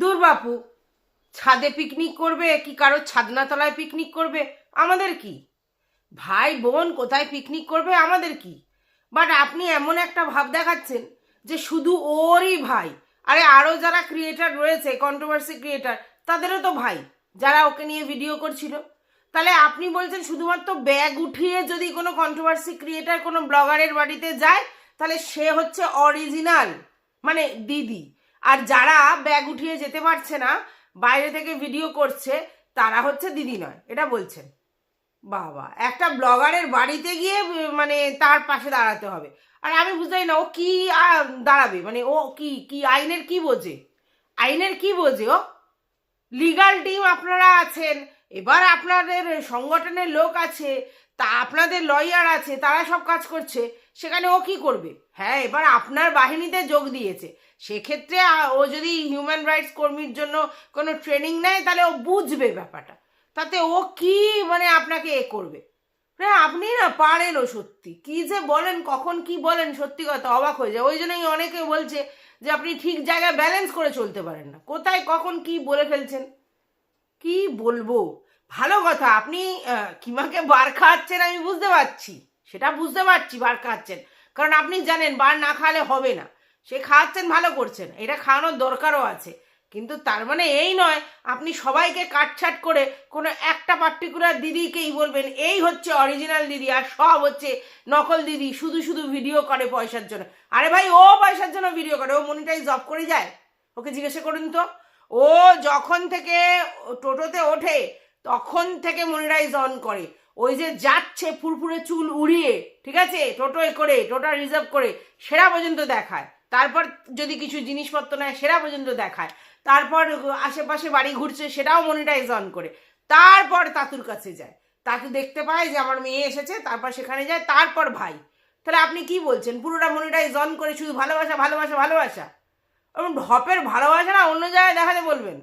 দূর বাপু, ছাদে পিকনিক করবে কি কারোর ছাদনাতলায় পিকনিক করবে? আমাদের কি? ভাই, বোন, কোথায় পিকনিক করবে? আমাদের কি? বাট আপনি এমন একটা ভাব দেখাচ্ছেন যে শুধু ওরই ভাই। আরে আরও যারা ক্রিয়েটার রয়েছে কন্ট্রোভার্সি ক্রিয়েটার তাদেরও তো ভাই যারা ওকে নিয়ে ভিডিও করছিল। তাহলে আপনি বলছেন শুধুমাত্র ব্যাগ উঠিয়ে যদি কোনো কন্ট্রোভার্সি ক্রিয়েটার কোনো ব্লগারের বাড়িতে যায়, তাহলে সে হচ্ছে অরিজিনাল মানে দিদি। আর যারা ব্যাগ উঠিয়ে যেতে পারছে না, বাইরে থেকে ভিডিও করছে, তারা হচ্ছে দিদি নয়, এটা বলছেন। বাবা, একটা ব্লগারের বাড়িতে গিয়ে মানে তার পাশে দাঁড়াতে হবে। আর আমি বুঝতে না, ও কি দাঁড়াবে? মানে ও কি কি আইনের কি বোঝে? আইনের কি বোঝে, ও? লিগাল টিম আপনারা আছেন, এবার আপনাদের সংগঠনের লোক আছে তা আপনাদের লয়ার আছে, তারা সব কাজ করছে, সেখানে ও কি করবে? হ্যাঁ এবার আপনার বাহিনীতে যোগ দিয়েছে। সেক্ষেত্রে ও যদি হিউম্যান রাইটস কর্মীর জন্য কোনো ট্রেনিং নেয়, তাহলে ও বুঝবে ব্যাপারটা। তাতে ও কি মানে আপনাকে এ করবে? হ্যাঁ আপনি না পারেনও সত্যি। কি যে বলেন, কখন কি বলেন, সত্যি কথা অবাক হয়ে যায়। ওই জন্যই অনেকে বলছে যে, আপনি ঠিক জায়গায় ব্যালেন্স করে চলতে পারেন না। কোথায়, কখন কি বলে ফেলছেন? কি বলব? ভালো কথা, আপনি কিমাকে বার খাওয়াচ্ছেন আমি বুঝতে পারছি। সেটা বুঝতে পারছি, বার খাওয়াচ্ছেন। কারণ আপনি জানেন, বার না খাওয়ালে হবে না। সে খাওয়াচ্ছেন, ভালো করছেন। এটা খাওয়ানোর দরকারও আছে। কিন্তু তার মানে এই নয়, আপনি সবাইকে কাটছাট করে কোনো একটা পার্টিকুলার দিদিকেই বলবেন, এই হচ্ছে অরিজিনাল দিদি আর সব হচ্ছে নকল দিদি, শুধু শুধু ভিডিও করে পয়সার জন্য। আরে ভাই, ও পয়সার জন্য ভিডিও করে, ও মনিটাইজ জব করে যায়? ওকে জিজ্ঞাসা করুন তো। ও যখন থেকে টোটোতে ওঠে তখন থেকে মনিটাইজ অন করে। ওই যে যাচ্ছে ফুরফুরে চুল উড়িয়ে, ঠিক আছে? টোটোয় করে, টোটা রিজার্ভ করে, সেরা পর্যন্ত দেখায়। তারপর যদি কিছু জিনিসপত্র নেয়, সেরা পর্যন্ত দেখায়। তারপর আশেপাশে বাড়ি ঘুরছে, সেটাও মনিটাইজ অন করে। তারপর তাতুর কাছে যায়। তাতু দেখতে পায় যে আমার মেয়ে এসেছে, তারপর সেখানে যায়, তারপর ভাই। তাহলে আপনি কি বলছেন? পুরোটা মনিটাইজ অন করে শুধু ভালোবাসা ভালোবাসা ভালোবাসা? এবং ঢপের ভালোবাসা না, অন্য জায়গায় দেখাতে বলবেন?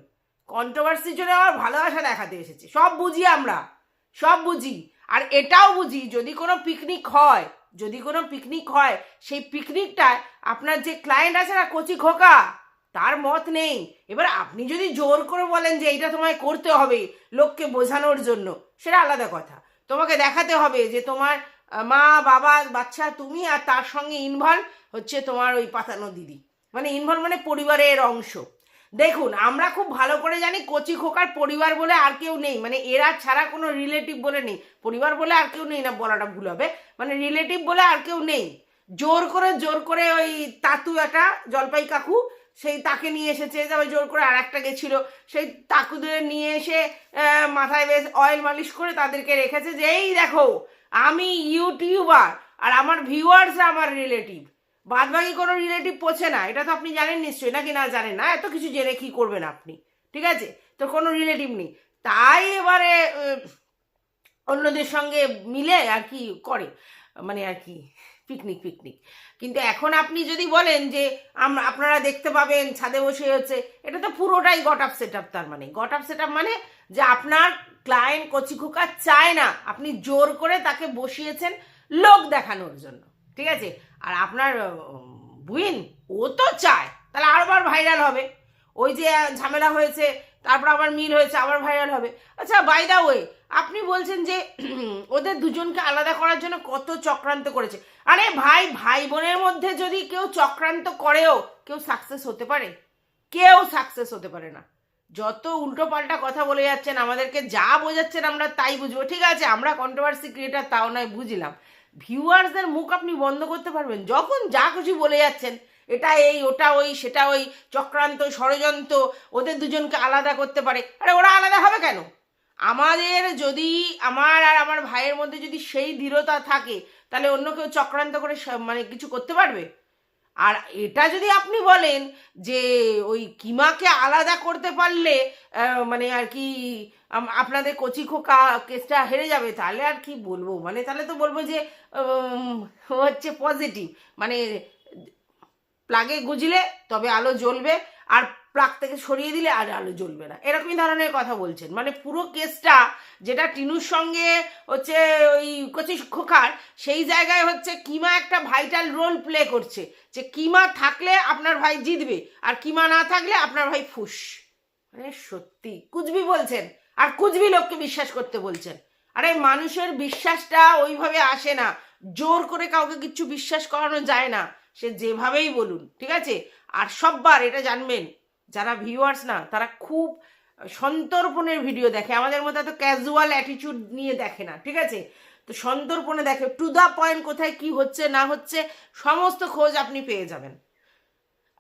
কন্ট্রোভার্সির জন্য আমার ভালোবাসা দেখাতে এসেছে। সব বুঝি আমরা, সব বুঝি। আর এটাও বুঝি, যদি কোনো পিকনিক হয়, যদি কোনো পিকনিক হয়, সেই পিকনিকটায় আপনার যে ক্লায়েন্ট আছে না, কচি খোকা, তার মত নেই। এবার আপনি যদি জোর করে বলেন যে এইটা তোমায় করতে হবে লোককে বোঝানোর জন্য, সেটা আলাদা কথা। তোমাকে দেখাতে হবে যে তোমার মা, বাবা, বাচ্চা, তুমি আর তার সঙ্গে ইনভলভ হচ্ছে তোমার ওই পাতানো দিদি। মানে ইনভলভ মানে পরিবারের অংশ। দেখুন, আমরা খুব ভালো করে জানি কচি খোকার পরিবার বলে আর কেউ নেই। মানে এরা ছাড়া কোনো রিলেটিভ বলে নেই। পরিবার বলে আর কেউ নেই না, বলাটা ভুল হবে। মানে রিলেটিভ বলে আর কেউ নেই। জোর করে জোর করে ওই তাতু একটা জলপাই কাকু, সেই তাকে নিয়ে এসেছে। তারপর জোর করে আর একটা গেছিল। সেই তাকুদের নিয়ে এসে মাথায় বেশ অয়েল মালিশ করে তাদেরকে রেখেছে যে, এই দেখো, আমি ইউটিউবার আর আমার ভিউয়ার্সরা আমার রিলেটিভ বাদ বাকি কোনো রিলেটিভ পোছে না, এটা তো আপনি জানেন নিশ্চয়ই, নাকি না জানেন? না, এত কিছু জেনে কি করবেন আপনি? ঠিক আছে? তো কোনো রিলেটিভ নেই। তাই এবারে অন্যদের সঙ্গে মিলে আর কি করে মানে আর কি পিকনিক পিকনিক কিন্তু এখন আপনি যদি বলেন যে আপনারা দেখতে পাবেন, ছাদে বসে হচ্ছে, এটা তো পুরোটাই গট আপ সেট আপ তার মানে। গট আপ সেট আপ মানে যে আপনার ক্লায়েন্ট কচি খোকা চায় না, আপনি জোর করে তাকে বসিয়েছেন লোক দেখানোর জন্য। ঠিক আছে? আর আপনার বুইন, ও তো চায়। তাহলে আরবার ভাইরাল হবে। ওই যে ঝামেলা হয়েছে, তারপর আবার মিল হয়েছে, আবার ভাইরাল হবে। আচ্ছা বাই দা ওয়ে আপনি বলছেন যে, ওদের দুজনকে আলাদা করার জন্য কত চক্রান্ত করেছে। আরে ভাই ভাই বোনের মধ্যে যদি কেউ চক্রান্ত করেও কেউ সাকসেস হতে পারে? কেউ সাকসেস হতে পারে না। যত উল্টো পাল্টা কথা বলে যাচ্ছেন, আমাদেরকে যা বোঝাচ্ছেন আমরা তাই বুঝব। ঠিক আছে, আমরা কন্ট্রোভার্সি ক্রিয়েটার তাও নয়, বুঝলাম। ভিউয়ার্সদের মুখ আপনি বন্ধ করতে পারবেন। যখন যা কিছু বলে যাচ্ছেন, এটা এই, ওটা ওই, সেটা ওই, চক্রান্ত, ষড়যন্ত্র, ওদের দুজনকে আলাদা করতে পারে। আরে ওরা আলাদা হবে কেন? আমাদের যদি, আমার আর আমার ভাইয়ের মধ্যে যদি সেই দৃঢ়তা থাকে, তাহলে অন্য কেউ চক্রান্ত করে মানে কিছু করতে পারবে? আর এটা যদি আপনি বলেন যে ওই কিমাকে আলাদা করতে পারলে মানে আর কি আপনাদের কচি খোকা কেসটা হেরে যাবে, তাহলে আর কি বলব? মানে তাহলে তো বলব যে হচ্ছে পজিটিভ মানে প্লাগে গুজলে তবে আলো জ্বলবে আর প্লাগ থেকে সরিয়ে দিলে আর আলো জ্বলবে না। এরকমই ধরনের কথা বলছেন। মানে পুরো কেসটা যেটা টিনুর সঙ্গে হচ্ছে ওই কচি খোকার, সেই জায়গায় হচ্ছে কিমা একটা ভাইটাল রোল প্লে করছে যে কিমা থাকলে আপনার ভাই জিতবে আর কিমা না থাকলে আপনার ভাই ফুস। মানে সত্যি কুচবি বলছেন আর কুচবি লোককে বিশ্বাস করতে বলছেন। আরে মানুষের বিশ্বাসটা ওইভাবে আসে না, জোর করে কাউকে কিচ্ছু বিশ্বাস করানো যায় না। সে যেভাবেই বলুন, ঠিক আছে? আর সববার এটা জানবেন, যারা ভিউয়ার্স না, তারা খুব সন্তর্পণের ভিডিও দেখে, আমাদের মতো এত ক্যাজুয়াল অ্যাটিটিউড নিয়ে দেখে না, ঠিক আছে? তো সন্তর্পণে দেখে টু দ্য পয়েন্ট কোথায় কি হচ্ছে, না হচ্ছে, সমস্ত খোঁজ আপনি পেয়ে যাবেন।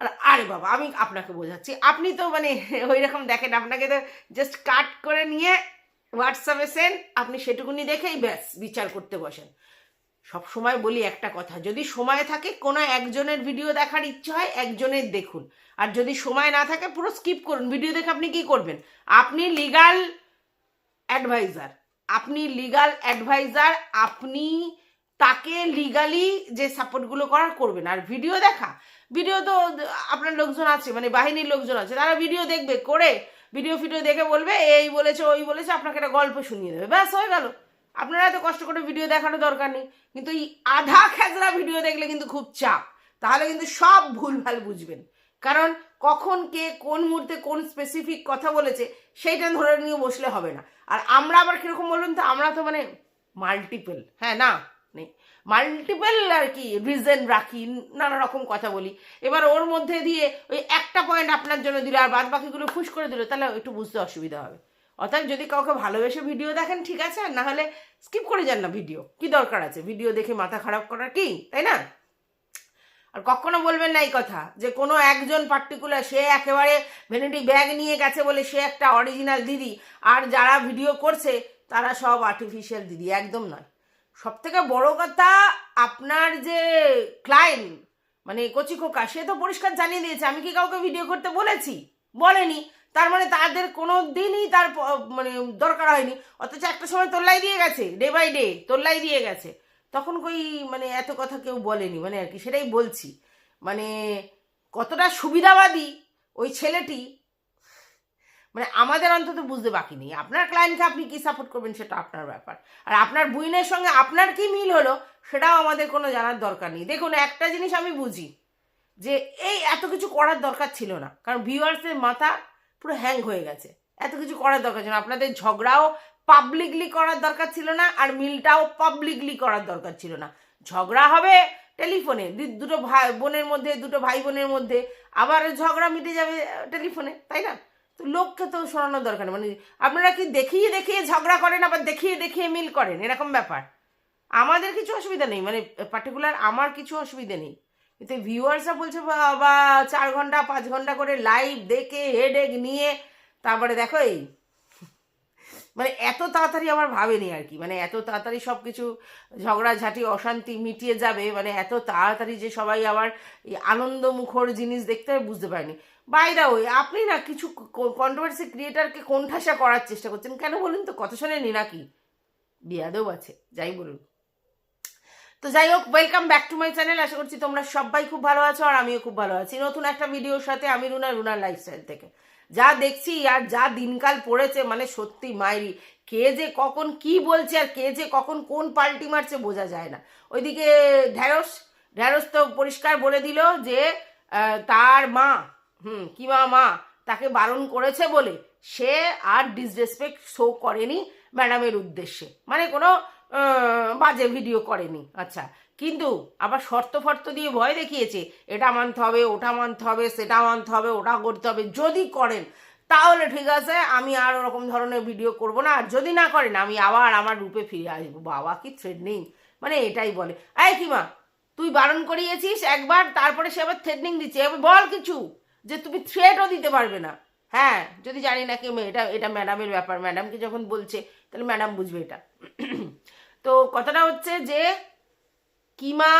আর আরে বাবা, আমি আপনাকে বোঝাচ্ছি, আপনি তো মানে ওই রকম দেখেন, আপনাকে তো জাস্ট কাট করে নিয়ে হোয়াটসঅ্যাপে সেন্ড আপনি সেটুকুনি দেখেই ব্যাস, বিচার করতে বসেন। সব সময় বলি একটা কথা, যদি সময় থাকে কোনো একজনের ভিডিও দেখার ইচ্ছে হয়, একজনের দেখুন। আর যদি সময় না থাকে, পুরো স্কিপ করুন। ভিডিও দেখে আপনি কি করবেন? আপনি লিগাল অ্যাডভাইজার আপনি লিগাল অ্যাডভাইজার আপনি তাকে লিগালি যে সাপোর্টগুলো করার করবেন। আর ভিডিও দেখা ভিডিও তো আপনার লোকজন আছে মানে বাহিনীর লোকজন আছে, তারা ভিডিও দেখবে, করে ভিডিও ফিডিও দেখে বলবে, এই বলেছে, ওই বলেছে, আপনাকে একটা গল্প শুনিয়ে দেবে। ব্যাস, হয়ে গেল। আপনারা এত কষ্ট করে ভিডিও দেখানো দরকার নেই, কিন্তু এই আধা খেজরা ভিডিও দেখলে কিন্তু খুব চাপ। তাহলে কিন্তু সব ভুলভাল বুঝবেন। কারণ কখন কে কোন মুহূর্তে কোন স্পেসিফিক কথা বলেছে, সেইটা ধরে নিয়ে বসলে হবে না। আর আমরা আবার কীরকম বলুন তো, আমরা তো মানে মাল্টিপল হ্যাঁ না, নেই। মাল্টিপল আর কি রিজন রাখি, নানা রকম কথা বলি। এবার ওর মধ্যে দিয়ে ওই একটা পয়েন্ট আপনার জন্য দিল, আর বাদ বাকিগুলো ফুস করে দিল, তাহলে একটু বুঝতে অসুবিধা হবে। অর্থাৎ যদি কাউকে ভালোবেসে ভিডিও দেখেন, ঠিক আছে? আর না হলে স্কিপ করে যান না ভিডিও কি দরকার আছে? ভিডিও দেখে মাথা খারাপ করার কি? তাই না? আর কখনো বলবেন না এই কথা, যে কোনো একজন পার্টিকুলার সে একেবারে ভ্যানিটি ব্যাগ নিয়ে গেছে বলে সে একটা অরিজিনাল দিদি। আর যারা ভিডিও করছে, তারা সব আর্টিফিশিয়াল দিদি, একদম নয়। সব থেকে বড় কথা আপনার যে ক্লায়েন্ট মানে কচি খোকা, সে তো পরিষ্কার জানিয়ে দিয়েছে, আমি কি কাউকে ভিডিও করতে বলেছি? বলেনি। তার মানে তাদের কোনো দিনই তার মানে দরকার হয়নি। অথচ একটা সময় তোল্লাই দিয়ে গেছে ডে বাই ডে তোল্লাই দিয়ে গেছে। তখন কই মানে এত কথা কেউ বলেনি মানে আর কি সেটাই বলছি। মানে কতটা সুবিধাবাদী ওই ছেলেটি মানে আমাদের অন্তত বুঝতে বাকি নেই। আপনার ক্লায়েন্টকে আপনি কি সাপোর্ট করবেন সেটা আপনার ব্যাপার। আর আপনার বুইনের সঙ্গে আপনার কি মিল হলো সেটাও আমাদের কোনো জানার দরকার নেই। দেখুন, একটা জিনিস আমি বুঝি যে এই এত কিছু করার দরকার ছিল না। কারণ ভিউয়ার্সের মাথা পুরো হ্যাং হয়ে গেছে। এত কিছু করার দরকার ছিল আপনাদের ঝগড়াও পাবলিকলি করার দরকার ছিল না আর মিলটাও পাবলিকলি করার দরকার ছিল না। ঝগড়া হবে টেলিফোনে। দুটো ভাই বোনের মধ্যে, দুটো ভাই বোনের মধ্যে। আবার ঝগড়া মিটে যাবে টেলিফোনে, তাই না? তো লোককে তো শোনানোর দরকার মানে আপনারা কি দেখিয়ে দেখিয়ে ঝগড়া করেন, আবার দেখিয়ে দেখিয়ে মিল করেন? এরকম ব্যাপার। আমাদের কিছু অসুবিধা নেই। মানে পার্টিকুলার আমার কিছু অসুবিধা নেই। কিন্তু ভিউয়ার্সরা বলছে, বাবা, চার ঘণ্টা, পাঁচ ঘণ্টা করে লাইভ দেখে হেডেক নিয়ে। তারপরে দেখো এই মানে এত তাড়াতাড়ি আমার ভাবেনি আর কি। মানে এত তাড়াতাড়ি সব কিছু ঝগড়াঝাটি, অশান্তি মিটিয়ে যাবে মানে এত তাড়াতাড়ি যে সবাই আবার এই আনন্দমুখর জিনিস দেখতে হবে বুঝতে পারিনি। বাইরা ওই আপনি না কিছু কন্ট্রোভার্সি ক্রিয়েটারকে কোণঠাসা করার চেষ্টা করছেন, কেন বলুন তো? কথা শোনেনি নাকি? বিয়াদেও আছে, যাই বলুন। তো যাই হোক welcome back to my channel আশা করছি তোমরা সবাই খুব ভালো আছো আর আমিও খুব ভালো আছি। নতুন একটা ভিডিওর সাথে আমি রুনা রুনার লাইফস্টাইল থেকে। যা দেখছি আর যা দিনকাল পড়েছে মানে সত্যি মাইরি, কে যে কখন কি বলছে আর কে যে কখন কোন পাল্টি মারছে বোঝা যায় না। ওইদিকে ঢ্যাঁড়স ঢ্যাঁড়স তো পরিষ্কার বলে দিল যে তার মা, হুম, কি মা মা, তাকে বারণ করেছে বলে। সে আর ডিসরেসপেক্ট শো করেনি ম্যাডামের উদ্দেশ্যে। মানে কোনো বাজে ভিডিও করেনি। আচ্ছা কিন্তু আবার শর্ত ফর্ত দিয়ে ভয় দেখিয়েছে, এটা মানতে হবে, ওটা মানতে হবে, সেটা মানতে হবে, ওটা করতে হবে, যদি করেন, তাহলে ঠিক আছে, আমি আর ওরকম ধরনের ভিডিও করব না, আর যদি না করেন, আমি আবার আমার রূপে ফিরে আসব। বাবা, কি থ্রেডনিং মানে এটাই বলে। এই কি মা তুই বারণ করিয়েছিস একবার, তারপরে সে আবার থ্রেডনিং দিচ্ছে, এবার বল কিছু, যে তুমি থ্রেটও দিতে পারবে না। হ্যাঁ যদি জানি না কি এটা এটা ম্যাডামের ব্যাপার ম্যাডামকে যখন বলছে, তাহলে ম্যাডাম বুঝবে এটা। তো কথাটা হচ্ছে যে কিমা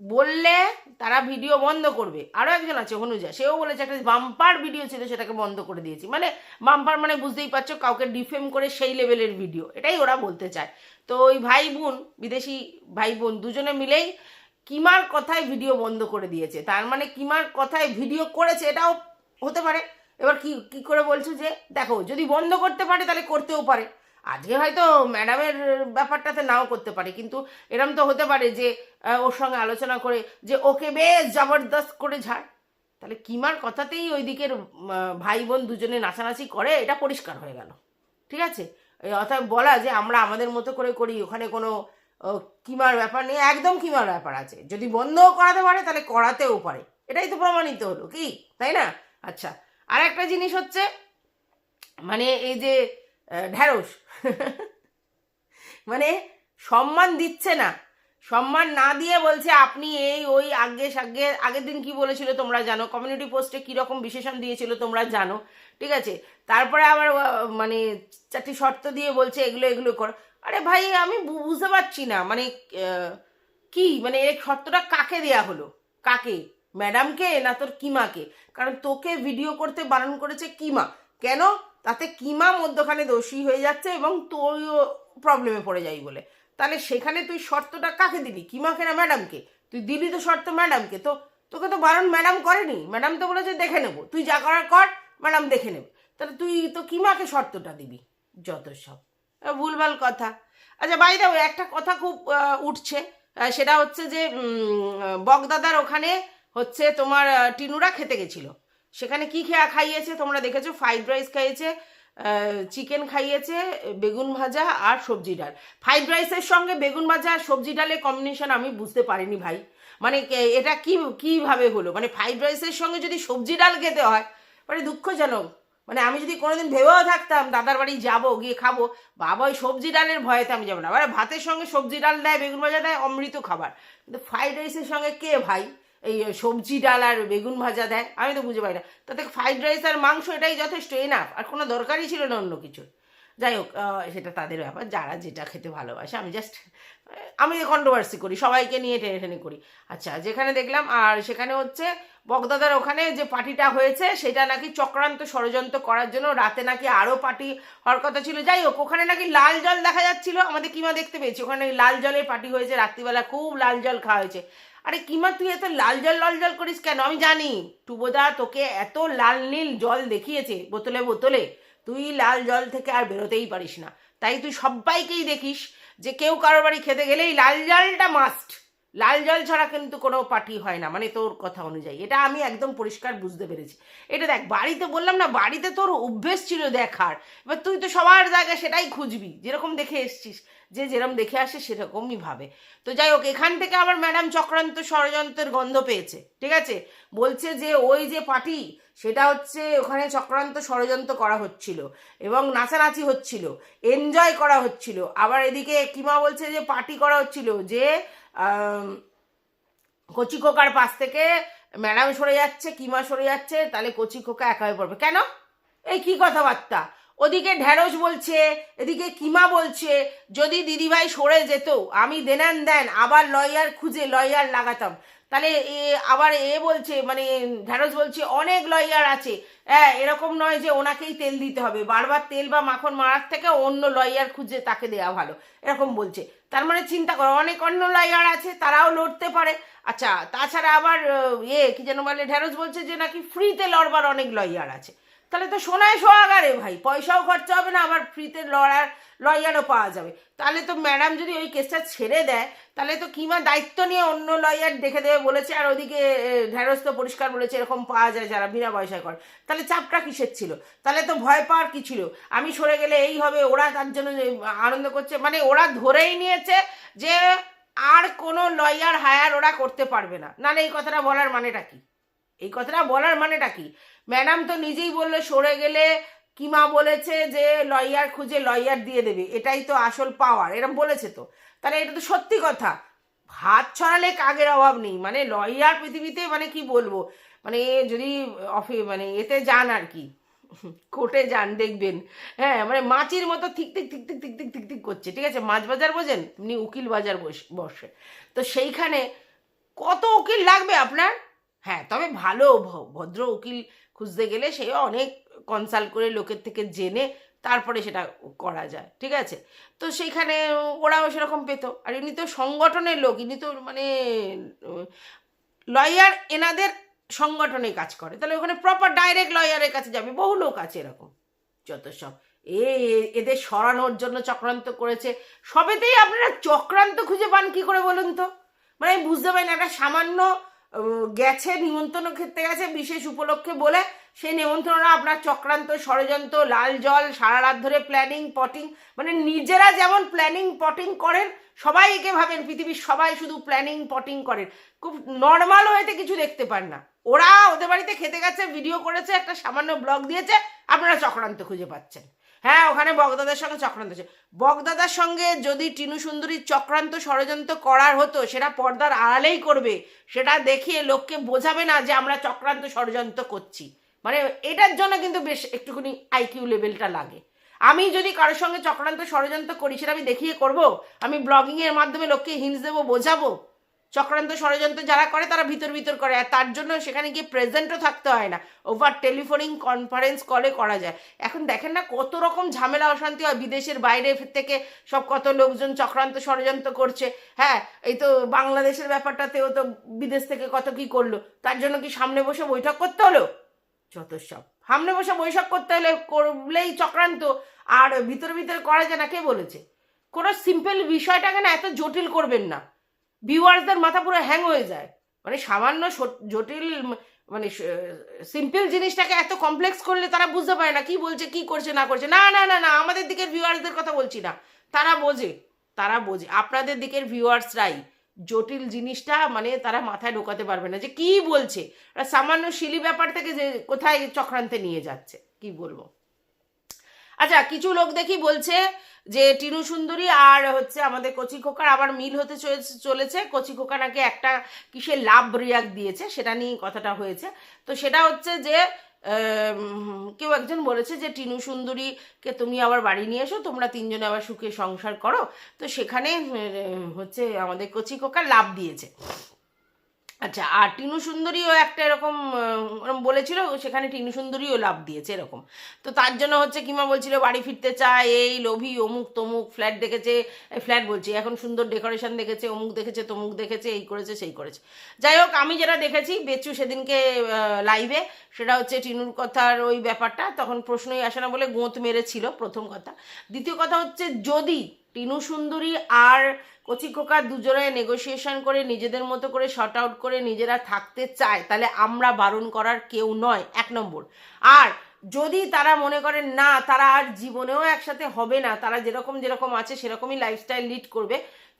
বললে তারা ভিডিও বন্ধ করবে? আরও একজন আছে, অনুজা। সেও বলেছে একটা বাম্পার ভিডিও ছিল, সেটাকে বন্ধ করে দিয়েছি। মানে বাম্পার মানে বুঝতেই পারছ, কাউকে ডিফেম করে সেই লেভেলের ভিডিও। এটাই ওরা বলতে চায়। তো ওই ভাই বোন, বিদেশি ভাই বোন দুজনে মিলেই কিমার কথায় ভিডিও বন্ধ করে দিয়েছে। তার মানে কিমার কথায় ভিডিও করেছে, এটাও হতে পারে। এবার কি কি করে বলছো যে, দেখো, যদি বন্ধ করতে পারে, তাহলে করতেও পারে। আজকে হয়তো ম্যাডামের ব্যাপারটাতে নাও করতে পারে, কিন্তু এরম তো হতে পারে যে ওর সঙ্গে আলোচনা করে যে ওকে বেশ জবরদস্ত করে ঝাড়। তাহলে কিমার কথাতেই ওই দিকের ভাই বোন দুজনে নাচানাচি করে, এটা পরিষ্কার হয়ে গেল। ঠিক আছে? অর্থাৎ বলা যে আমরা আমাদের মতো করে করি, ওখানে কোনো কিমার ব্যাপার নেই, একদম কিমার ব্যাপার আছে। যদি বন্ধও করাতে পারে, তাহলে করাতেও পারে। এটাই তো প্রমাণিত হলো, কি? তাই না? আচ্ছা আর একটা জিনিস হচ্ছে মানে এই যে ঢ্যাঁড়স। মানে সম্মান দিচ্ছে না। সম্মান না দিয়ে বলছে, আপনি এই, ওই আগে সাগে, আগের দিন কি বলেছিল তোমরা জানো? কমিউনিটি পোস্টে কীরকম বিশেষণ দিয়েছিল তোমরা জানো? ঠিক আছে? তারপরে আবার মানে চারটি শর্ত দিয়ে বলছে, এগুলো এগুলো কর। আরে ভাই, আমি বুঝতে পারছি না। মানে কি? মানে এই শর্তটা কাকে দেয়া হলো? কাকে? ম্যাডামকে না তোর কিমাকে? কারণ তোকে ভিডিও করতে বারণ করেছে কিমা। কেন? তাতে কিমা মধ্যখানে দোষী হয়ে যাচ্ছে এবং তুইও প্রবলেমে পড়ে যাই বলে। তাহলে সেখানে তুই শর্তটা কাকে দিলি কিমাকে না ম্যাডামকে তুই দিলি তো শর্ত ম্যাডামকে তো তোকে তো বারণ ম্যাডাম করেনি। ম্যাডাম তো বলেছে, দেখে নেব। তুই যা করার কর ম্যাডাম দেখে নেবে। তাহলে তুই তো কিমাকে শর্তটা দিবি? যত সব। ভুলভাল কথা। আচ্ছা বাই দাও একটা কথা খুব উঠছে। সেটা হচ্ছে যে বগদাদার ওখানে হচ্ছে তোমার টিনুরা খেতে গেছিল। সেখানে কি খেয়া খাইয়েছে? তোমরা দেখেছ ফ্রাইড রাইস খাইয়েছে চিকেন খাইয়েছে, বেগুন ভাজা আর সবজি ডাল। ফ্রাইড রাইসের সঙ্গে বেগুন ভাজা আর সবজি ডালের কম্বিনেশন আমি বুঝতে পারিনি ভাই। মানে এটা কি, কীভাবে হলো? মানে ফ্রাইড রাইসের সঙ্গে যদি সবজি ডাল খেতে হয় মানে দুঃখজনক। মানে আমি যদি কোনোদিন ভেবেও থাকতাম, দাদার বাড়ি যাব, গিয়ে খাব, বাবা ওই সবজি ডালের ভয়েতে আমি যাব না। মানে ভাতের সঙ্গে সবজি ডাল দেয়, বেগুন ভাজা দেয়, অমৃত খাবার। কিন্তু ফ্রাইড রাইসের সঙ্গে কে ভাই? এই সবজি ডাল আর বেগুন ভাজা দেয়। আমি তো বুঝতে পারি না। তাতে ফ্রাইড রাইস আর মাংস এটাই যথেষ্ট এনাফ আর কোনো দরকারই ছিল না অন্য কিছু। যাই হোক সেটা তাদের ব্যাপার। যারা যেটা খেতে ভালোবাসে, আমি জাস্ট আমি কন্ট্রোভার্সি করি, সবাইকে নিয়ে টেনে করি। আচ্ছা যেখানে দেখলাম, আর সেখানে হচ্ছে বগদাদার ওখানে যে পার্টিটা হয়েছে, সেটা নাকি চক্রান্ত ষড়যন্ত্র করার জন্য রাতে নাকি আরও পার্টি হওয়ার কথা ছিল। যাই হোক, ওখানে নাকি লাল জল দেখা যাচ্ছিল। আমাদের কিমা দেখতে পেয়েছি। ওখানে লাল জলের পার্টি হয়েছে। রাত্রিবেলা খুব লাল জল খাওয়া হয়েছে। আরে কিমা তুই এত লাল জল লাল জল করিস কেন? আমি জানি। টুবোদা তোকে এত লাল নীল জল দেখিয়েছে বোতলে বোতলে। তুই লাল জল থেকে আর বেরোতেই পারিস না। তাই তুই সবাইকেই দেখিস যে কেউ কারোর বাড়ি খেতে গেলেই লাল জলটা মাস্ট লাল জল ছাড়া কিন্তু কোনো পার্টি হয় না মানে তোর কথা অনুযায়ী। এটা আমি একদম পরিষ্কার বুঝতে পেরেছি। এটা দেখ, বাড়িতে বললাম না, বাড়িতে তোর অভ্যেস ছিল দেখার। এবার তুই তো সবার জায়গায় সেটাই খুঁজবি, যেরকম দেখে এসছিস। যে যেরম দেখে আসে সেরকমই ভাবে। তো যাই হোক, এখান থেকে আবার ম্যাডাম চক্রান্ত ষড়যন্ত্রের গন্ধ পেয়েছে, ঠিক আছে? বলছে যে ওই যে পার্টি, সেটা হচ্ছে ওখানে চক্রান্ত ষড়যন্ত্র করা হচ্ছিল এবং নাচানাচি হচ্ছিল এনজয় করা হচ্ছিল। আবার এদিকে কিমা বলছে যে পার্টি করা হচ্ছিল যে কচি খোকার পাশ থেকে ম্যাডাম সরে যাচ্ছে, কিমা সরে যাচ্ছে, তাহলে কচি খোকা একা হয়ে পড়বে। কেন? এই কি কথাবার্তা? ওদিকে ঢ্যাঁড়স বলছে, এদিকে কিমা বলছে, যদি দিদিভাই সরে যেত, আমি দেনান দেন, আবার লয়ার খুঁজে লয়ার লাগাতাম। তাহলে এ, আবার এ বলছে মানে ঢ্যাঁড়স বলছে, অনেক লয়ার আছে। হ্যাঁ এরকম নয় যে ওনাকেই তেল দিতে হবে। বারবার তেল বা মাখন মারার থেকে অন্য লয়ার খুঁজে তাকে দেওয়া ভালো। এরকম বলছে। তার মানে চিন্তা করো, অনেক অন্য লয়ার আছে, তারাও লড়তে পারে। আচ্ছা তাছাড়া আবার, এ, কি যেন বলে ঢ্যাঁড়স বলছে যে নাকি ফ্রিতে লড়বার অনেক লয়ার আছে। তাহলে তো সোনায় সোহাগারে ভাই, পয়সাও খরচা হবে না, আবার ফ্রিতে লড়ার, লয়ারও পাওয়া যাবে। তাহলে তো ম্যাডাম যদি ওই কেসটা ছেড়ে দেয়, তাহলে তো কিমা দায়িত্ব নিয়ে অন্য লয়ার দেখে দেবে বলেছে, আর ওদিকে ঢ্যাঁড়স তো পরিষ্কার বলেছে, এরকম পাওয়া যায় যারা, বিনা পয়সায় করে। তাহলে চাপটা কিসের ছিল? তাহলে তো ভয় পাওয়ার কি ছিল? আমি সরে গেলে এই হবে, ওরা তার জন্য আনন্দ করছে মানে ওরা ধরেই নিয়েছে যে আর কোনো লয়ার হায়ার ওরা করতে পারবে না। নাহলে এই কথাটা বলার মানেটা কি? এই কথাটা বলার মানেটা কি? ম্যাডাম তো নিজেই বলল, সরে গেলে কিমা বলেছে যে লয়ার খুঁজে লয়ার দিয়ে দেবে। এটাই তো আসল পাওয়ার এরকম বলেছে তো। তাহলে এটা তো সত্যি কথা। ভাত ছড়ালে কাগের অভাব নেই। মানে লয়ার পৃথিবীতে মানে কি বলব? মানে যদি অফি মানে এতে যান আর কি। কোর্টে যান, দেখবেন। হ্যাঁ মানে মাছির মতো ঠিক ঠিক ঠিক ঠিক ঠিক ঠিক ঠিক ঠিক করছে। ঠিক আছে? মাছ বাজার বোঝেন? এমনি উকিল বাজার বস- তো সেইখানে কত উকিল লাগবে আপনার? হ্যাঁ তবে ভালো ভদ্র উকিল খুঁজতে গেলে সে অনেক কনসাল্ট করে লোকের থেকে জেনে তারপরে সেটা করা যায়, ঠিক আছে? তো সেইখানে ওরাও সেরকম পেত। আর ইনি তো সংগঠনের লোক, ইনি তো মানে লয়ার এনাদের সংগঠনে কাজ করে। তাহলে ওখানে প্রপার ডাইরেক্ট লয়ারের কাছে যাবে, বহু লোক আছে এরকম, যত সব। এ, এদের সরানোর জন্য চক্রান্ত করেছে। সবেতেই আপনারা চক্রান্ত খুঁজে পান কি করে বলুন তো? মানে আমি বুঝতে পারি না, একটা সামান্য গেছে, নিমন্ত্রণ ক্ষেত্রে গেছে, বিশেষ উপলক্ষে বলে সেই নিমন্ত্রণরা আপনার চক্রান্ত, ষড়যন্ত্র, লাল জল, সারা রাত ধরে প্ল্যানিং পটিং মানে নিজেরা যেমন প্ল্যানিং পটিং করেন, সবাই একে ভাবেন, পৃথিবীর সবাই শুধু প্ল্যানিং পটিং করেন। খুব নর্মাল হয়েতে কিছু দেখতে পান না। ওরা ওদের বাড়িতে খেতে গেছে ভিডিও করেছে, একটা সামান্য ব্লগ দিয়েছে, আপনারা চক্রান্ত খুঁজে পাচ্ছেন। হ্যাঁ ওখানে বগদাদার সঙ্গে চক্রান্ত আছে বগদাদার সঙ্গে যদি টিনু সুন্দরীর চক্রান্ত ষড়যন্ত্র করার হতো, সেটা পর্দার আড়ালেই করবে। সেটা দেখিয়ে লোককে বোঝাবে না যে আমরা চক্রান্ত ষড়যন্ত্র করছি। মানে এটার জন্য কিন্তু বেশ একটুখানি আইকিউ লেভেলটা লাগে। আমি যদি কারোর সঙ্গে চক্রান্ত ষড়যন্ত্র করি, সেটা আমি দেখিয়ে করব? আমি ব্লগিংয়ের মাধ্যমে লোককে হিন্স দেবো, বোঝাবো? চক্রান্ত ষড়যন্ত্র যারা করে, তারা ভিতর ভিতর করে। আর তার জন্য সেখানে গিয়ে প্রেজেন্টও থাকতে হয় না। ওভার টেলিফোনিং কনফারেন্স কলে করা যায়। এখন দেখেন না কত রকম ঝামেলা, অশান্তি হয়। বিদেশের বাইরে থেকে সব কত লোকজন চক্রান্ত ষড়যন্ত্র করছে। হ্যাঁ এই তো বাংলাদেশের ব্যাপারটাতেও তো বিদেশ থেকে কত কি করল। তার জন্য কি সামনে বসে বৈঠক করতে হলো? যত সব। সামনে বসে বৈঠক করতে হলে করলেই চক্রান্ত। আর ভিতর ভিতরে করা যায় না, কে বলেছে? কোনো সিম্পল বিষয়টাকে না এত জটিল করবেন না। ভিউয়ার্সদের মাথা পুরো হ্যাং হয়ে যায়। মানে সামান্য জটিল মানে সিম্পল জিনিসটাকে এত কমপ্লেক্স করলে তারা বুঝতে পারে না কি বলছে, কি করছে, না করছে। না না না না, আমাদের দিকের ভিউয়ার্সদের কথা বলছি না। তারা বোঝে তারা বোঝে। আপনাদের দিকের ভিউয়ার্সরাই জটিল জিনিসটা মানে তারা মাথায় ঢোকাতে পারবে না যে কি বলছে। সামান্য শিলি ব্যাপার থেকে যে কোথায় চক্রান্তে নিয়ে যাচ্ছে, কি বলব? আচ্ছা কিছু লোক দেখি বলছে যে টিনু সুন্দরী আর হচ্ছে আমাদের কচি খোকার আবার মিল হতে চলেছে- কচি খোকা নাকি একটা কিসের লাভ রিয়াক্ট দিয়েছে, সেটা নিয়ে কথাটা হয়েছে। তো সেটা হচ্ছে যে কেউ একজন বলেছে যে, টিনু সুন্দরীকে তুমি আবার বাড়ি নিয়ে এসো, তোমরা তিনজনে আবার সুখে সংসার করো। তো সেখানে হচ্ছে আমাদের কচি খোকা লাভ দিয়েছে। আচ্ছা আর টিনু সুন্দরীও একটা এরকম বলেছিল, সেখানে টিনু সুন্দরীও লাভ দিয়েছে এরকম। তো তার জন্য হচ্ছে কিমা বলছিল, বাড়ি ফিরতে চায়, এই লোভী অমুক তমুক, ফ্ল্যাট দেখেছে ফ্ল্যাট বলছি, এখন সুন্দর ডেকোরেশন দেখেছে, অমুক দেখেছে, তমুক দেখেছে, এই করেছে, সেই করেছে। যাই হোক, আমি যেটা দেখেছি, বেচু সেদিনকে লাইভে সেটা হচ্ছে টিনুর কথার ওই ব্যাপারটা, তখন প্রশ্নই আসে না বলে গোঁত মেরেছিল, প্রথম কথা। দ্বিতীয় কথা হচ্ছে যদি টিনু সুন্দরী আর কচি খোকা দুজনে নেগোসিয়েশন করে নিজেদের মতো করে শর্ট আউট করে নিজেরা থাকতে চায়, তাহলে আমরা বারণ করার কেউ নয়। এক নম্বর। আর যদি তারা মনে করেন, না, তারা আর জীবনেও একসাথে হবে না, তারা যেরকম যেরকম আছে, সেরকমই লাইফস্টাইল লিড করবে,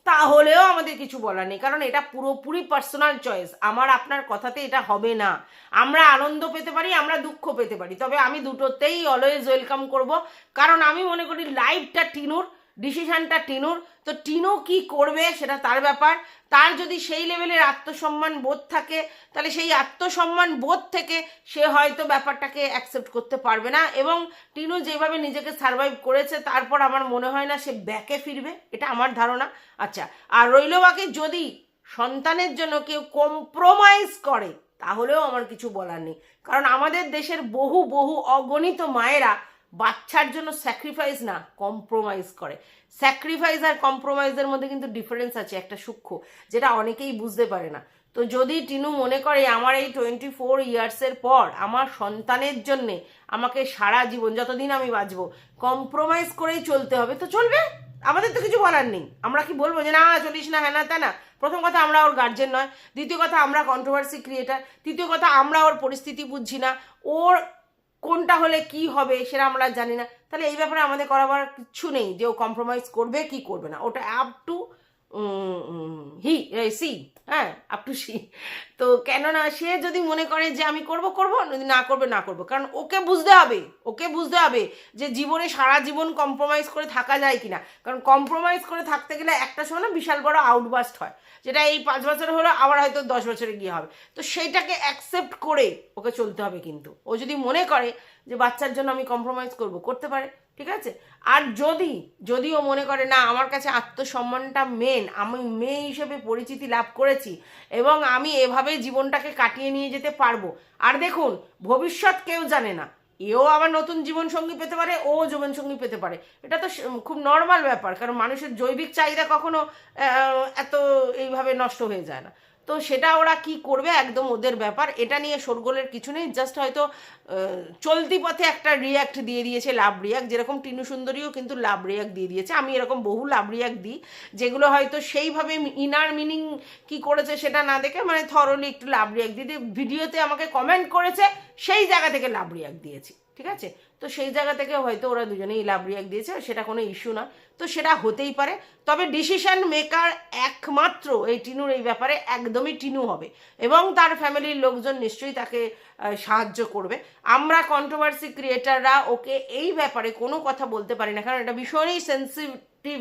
তাহলেও আমাদের কিছু বলার নেই। কারণ এটা পুরোপুরি পার্সোনাল চয়েস আমার, আপনার কথাতে এটা হবে না। আমরা আনন্দ পেতে পারি, আমরা দুঃখ পেতে পারি। তবে আমি দুটোতেই অলওয়েজ ওয়েলকাম করব। কারণ আমি মনে করি লাইফটা টিনুর ডিসিশনটা টিনুর। তো টিনু কি করবে সেটা তার ব্যাপার। তার যদি সেই লেভেলের আত্মসম্মান বোধ থাকে, তাহলে সেই আত্মসম্মান বোধ থেকে সে হয়তো ব্যাপারটাকে অ্যাকসেপ্ট করতে পারবে না। এবং টিনু যেভাবে নিজেকে সার্ভাইভ করেছে, তারপর আমার মনে হয় না সে ব্যাকে ফিরবে। এটা আমার ধারণা। আচ্ছা আর রইল বাকি যদি সন্তানের জন্য কেউ কম্প্রোমাইজ করে, তাহলেও আমার কিছু বলার নেই। কারণ আমাদের দেশের বহু বহু অগণিত মায়েরা বাচ্চার জন্য স্যাক্রিফাইস না কম্প্রোমাইজ করে। স্যাক্রিফাইস আর কম্প্রোমাইজের মধ্যে কিন্তু ডিফারেন্স আছে, একটা সূক্ষ্ম, যেটা অনেকেই বুঝতে পারে না। তো যদি টিনু মনে করে, আমার এই টোয়েন্টি ফোর ইয়ার্সের পর আমার সন্তানের জন্যে আমাকে সারা জীবন, যতদিন আমি বাঁচবো কম্প্রোমাইজ করেই চলতে হবে, তো চলবে? আমাদের তো কিছু বলার নেই। আমরা কি বলব যে, না, চলিস না হ্যাঁ তা না। প্রথম কথা, আমরা ওর গার্জেন নয়। দ্বিতীয় কথা, আমরা কন্ট্রোভার্সি ক্রিয়েটার তৃতীয় কথা, আমরা ওর পরিস্থিতি বুঝছি না। ওর কোনটা হলে কি হবে সেটা আমরা জানি না। তাহলে এই ব্যাপারে আমাদের করাবার কিছু নেই যে ও কম্প্রোমাইজ করবে কি করবে না। ওটা আপ টু হি সি হ্যাঁ আপ টু সি তো কেননা সে যদি মনে করে যে আমি করব করব, যদি না করবে, না করব। কারণ ওকে বুঝতে হবে, ওকে বুঝতে হবে যে জীবনে সারা জীবন কম্প্রোমাইজ করে থাকা যায় কিনা। কারণ কম্প্রোমাইজ করে থাকতে গেলে একটা সময় না বিশাল বড় আউটবাস্ট হয়। যেটা এই পাঁচ বছর হলো, আবার হয়তো দশ বছরে গিয়ে হবে। তো সেইটাকে অ্যাকসেপ্ট করে ওকে চলতে হবে কিন্তু। ও যদি মনে করে যে বাচ্চার জন্য আমি কম্প্রোমাইজ করব। করতে পারে, ঠিক আছে? আর যদি যদিও মনে করে, না, আমার কাছে আত্মসম্মানটা মেন আমি মেয়ে হিসেবে পরিচিতি লাভ করেছি এবং আমি এভাবেই জীবনটাকে কাটিয়ে নিয়ে যেতে পারব। আর দেখুন, ভবিষ্যৎ কেউ জানে না। এও আবার নতুন জীবনসঙ্গী পেতে পারে, ও জীবনসঙ্গী পেতে পারে। এটা তো খুব নর্মাল ব্যাপার, কারণ মানুষের জৈবিক চাহিদা কখনো এত এইভাবে নষ্ট হয়ে যায় না। তো সেটা ওরা কি করবে একদম ওদের ব্যাপার। এটা নিয়ে শোরগোলের কিছু নেই জাস্ট হয়তো চলতি পথে একটা রিয়াক্ট দিয়ে দিয়েছে লাভ রিয়াক্ট যেরকম টিনু সুন্দরীও কিন্তু লাভ রিয়াক্ট দিয়ে দিয়েছে। আমি এরকম বহু লাভ রিয়াক্ট দিই, যেগুলো হয়তো সেইভাবে ইনার মিনিং কি করেছে সেটা না দেখে মানে থরলি একটু লাভ রিয়াক্ট দিয়ে ভিডিওতে আমাকে কমেন্ট করেছে, সেই জায়গা থেকে লাভ রিয়াক্ট দিয়েছি, ঠিক আছে? তো সেই জায়গা থেকে হয়তো ওরা দুজনেই লাভ রিয়াক্ট দিয়েছে সেটা কোনো ইস্যু না। তো সেটা হতেই পারে। তবে ডিসিশন মেকার একমাত্র এই টিনুর এই ব্যাপারে একদমই টিনু হবে এবং তার ফ্যামিলির লোকজন নিশ্চয়ই তাকে সাহায্য করবে। আমরা কন্ট্রোভার্সি ক্রিয়েটাররা ওকে এই ব্যাপারে কোনো কথা বলতে পারি না, কারণ এটা ভীষণই সেন্সিটিভ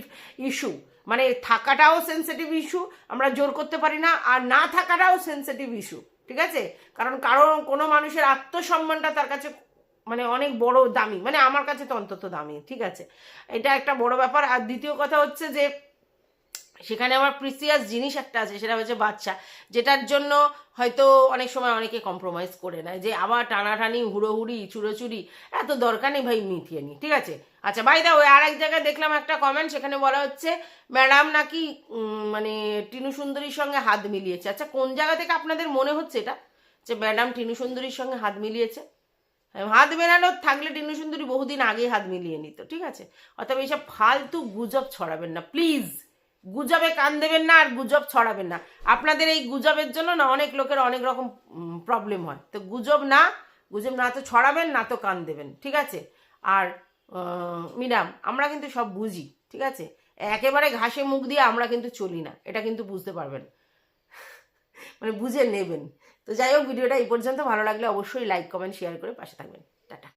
ইস্যু মানে থাকাটাও সেন্সিটিভ ইস্যু আমরা জোর করতে পারি না, আর না থাকাটাও সেন্সিটিভ ইস্যু ঠিক আছে? কারণ কারণ কোনো মানুষের আত্মসম্মানটা তার কাছে মানে অনেক বড় দামি মানে আমার কাছে তো অন্তত দামি, ঠিক আছে? এটা একটা বড় ব্যাপার। আর দ্বিতীয় কথা হচ্ছে যে, সেখানে আমার প্রিসিয়াস জিনিস একটা আছে, সেটা হচ্ছে বাচ্চা, যেটার জন্য হয়তো অনেক সময় অনেকে কম্প্রোমাইজ করে নেয় যে, আবার টানাটানি, হুড়োহুড়ি, চুরোচুরি, এত দরকার নেই ভাই মিটিয়ে নি ঠিক আছে? আচ্ছা ভাই দা ওই আর এক জায়গায় দেখলাম একটা কমেন্ট সেখানে বলা হচ্ছে ম্যাডাম নাকি মানে টিনু সুন্দরীর সঙ্গে হাত মিলিয়েছে। আচ্ছা কোন জায়গা থেকে আপনাদের মনে হচ্ছে এটা? যে ম্যাডাম টিনু সুন্দরীর সঙ্গে হাত মিলিয়েছে? হাত মেলানোর থাকলে টিনু সুন্দরী বহুদিন আগেই হাত মিলিয়ে নিত, ঠিক আছে? অতএব এইসব ফালতু গুজব ছড়াবেন না, প্লিজ। গুজবে কান দেবেন না আর গুজব ছড়াবেন না। আপনাদের এই গুজবের জন্য না অনেক লোকের অনেক রকম প্রবলেম হয়। তো গুজব না গুজব না তো ছড়াবেন, না তো কান দেবেন, ঠিক আছে? আর ম্যাডাম আমরা কিন্তু সব বুঝি, ঠিক আছে? একেবারে ঘাসে মুখ দিয়ে আমরা কিন্তু চলি না, এটা কিন্তু বুঝতে পারবেন। মানে বুঝে নেবেন। তো যাই হোক, ভিডিওটা এই পর্যন্ত। ভালো লাগলে অবশ্যই লাইক কমেন্ট শেয়ার করে পাশে থাকবেন। টাটা।